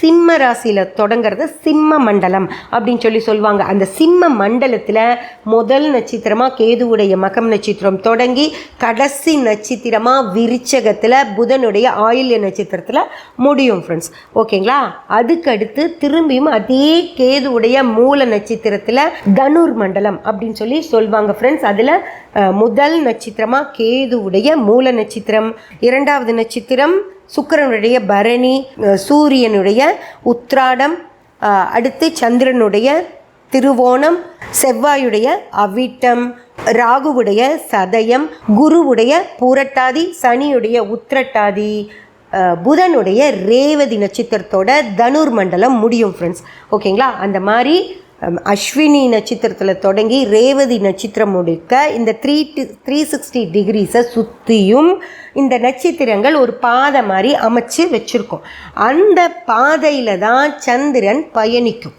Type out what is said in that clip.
சிம்ம ராசியில் தொடங்குறது சிம்ம மண்டலம் அப்படின்னு சொல்லி சொல்லுவாங்க. அந்த சிம்ம மண்டலத்தில் முதல் நட்சத்திரமாக கேதுவுடைய மகம் நட்சத்திரம் தொடங்கி கடைசி நட்சத்திரமாக விருச்சகத்தில் புதனுடைய ஆயில்ய நட்சத்திரத்தில் முடியும் ஃப்ரெண்ட்ஸ் ஓகேங்களா? அதுக்கடுத்து திரும்பியும் அதே கேதுவுடைய மூல நட்சத்திரத்தில் தனுர் மண்டலம் அப்படின்னு சொல்லி சொல்லுவாங்க ஃப்ரெண்ட்ஸ் அதில் முதல் நட்சத்திரமாக கேதுவுடைய மூல நட்சத்திரம். இரண்டாவது நட்சத்திரம் சுக்கிரனுடைய பரணி சூரியனுடைய உத்ராடம் அடுத்து சந்திரனுடைய திருவோணம் செவ்வாயுடைய அவிட்டம் ராகுவுடைய சதயம் குருவுடைய பூரட்டாதி சனியுடைய உத்திரட்டாதி புதனுடைய ரேவதி நட்சத்திரத்தோட தனுர் மண்டலம் முடியும் ஃப்ரெண்ட்ஸ் ஓகேங்களா அந்த மாதிரி அஸ்வினி நட்சத்திரத்தில் தொடங்கி ரேவதி நட்சத்திரம் முடிக்க இந்த த்ரீ த்ரீ சிக்ஸ்டி டிகிரிஸை சுற்றியும் இந்த நட்சத்திரங்கள் ஒரு பாதை மாதிரி அமைச்சு வச்சுருக்கோம். அந்த பாதையில் தான் சந்திரன் பயணிக்கும்.